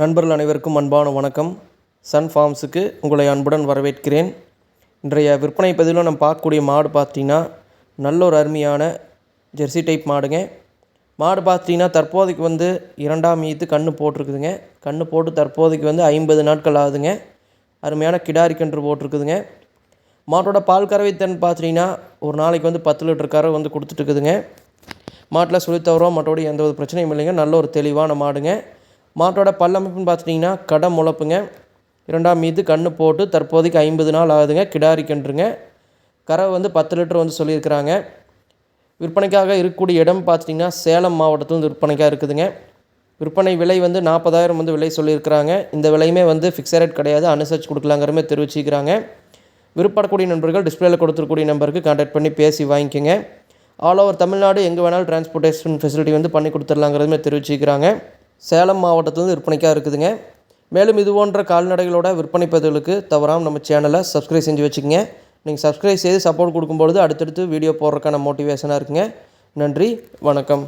நண்பர்கள் அனைவருக்கும் அன்பான வணக்கம். சன் ஃபார்ம்ஸுக்கு உங்களை அன்புடன் வரவேற்கிறேன். இன்றைய விற்பனை பதிவில் நம்ம பார்க்கக்கூடிய மாடு பார்த்தீங்கன்னா நல்ல ஒரு அருமையான ஜெர்சி டைப் மாடுங்க. மாடு பார்த்தீங்கன்னா தற்போதைக்கு வந்து இரண்டாம் ஈத்து கன்று போட்டிருக்குதுங்க. கன்று போட்டு தற்போதைக்கு வந்து ஐம்பது நாட்கள் ஆகுதுங்க. அருமையான கிடாரி கன்று போட்டிருக்குதுங்க. மாட்டோட பால் கறவை திறன் பார்த்தீங்கன்னா ஒரு நாளைக்கு வந்து பத்து லிட்டர் கறவை வந்து கொடுத்துட்டு இருக்குதுங்க. மாட்டில் சுழி தவறோ மாட்டோட எந்த ஒரு பிரச்சனையும் இல்லைங்க. நல்ல ஒரு தெளிவான மாடுங்க. மாட்டோட பல்லமைப்புன்னு பார்த்துட்டிங்கன்னா கடை முளப்புங்க. இரண்டாம் மீது கன்று போட்டு தற்போதைக்கு ஐம்பது நாள் ஆகுதுங்க. கிடாரி கன்றுங்க கறவை வந்து பத்து லிட்டர் வந்து சொல்லியிருக்கிறாங்க. விற்பனைக்காக இருக்கக்கூடிய இடம் பார்த்துட்டிங்கன்னா சேலம் மாவட்டத்தில் வந்து விற்பனைக்காக இருக்குதுங்க. விற்பனை விலை வந்து நாற்பதாயிரம் வந்து விலை சொல்லியிருக்கிறாங்க. இந்த விலையுமே வந்து ஃபிக்ஸட் ரேட் கிடையாது. அனுசரித்து கொடுக்கலாங்கிற மாதிரி தெரிவிச்சிக்கிறாங்க விருப்பப்படக்கூடிய நண்பர்கள் டிஸ்பிளேல கொடுத்துருக்கூடிய நம்பருக்கு கான்டாக்ட் பண்ணி பேசி வாங்கிக்கோங்க. ஆல் ஓவர் தமிழ்நாடு எங்கே வேணாலும் டிரான்ஸ்போர்ட்டேஷன் ஃபெசிலிட்டி வந்து பண்ணி கொடுத்துர்லாங்கிறது தெரிவிச்சிக்கிறாங்க சேலம் மாவட்டத்தில் விற்பனைக்காக இருக்குதுங்க. மேலும் இது போன்ற கால்நடைகளோட விற்பனை பதிவுகளுக்கு தவறாமல் நம்ம சேனலை சப்ஸ்கிரைப் செஞ்சு வச்சுக்கோங்க. நீங்கள் சப்ஸ்கிரைப் செய்து சப்போர்ட் கொடுக்கும்பொழுது அடுத்தடுத்து வீடியோ போடுறதுக்கான மோட்டிவேஷனாக இருக்குங்க. நன்றி வணக்கம்.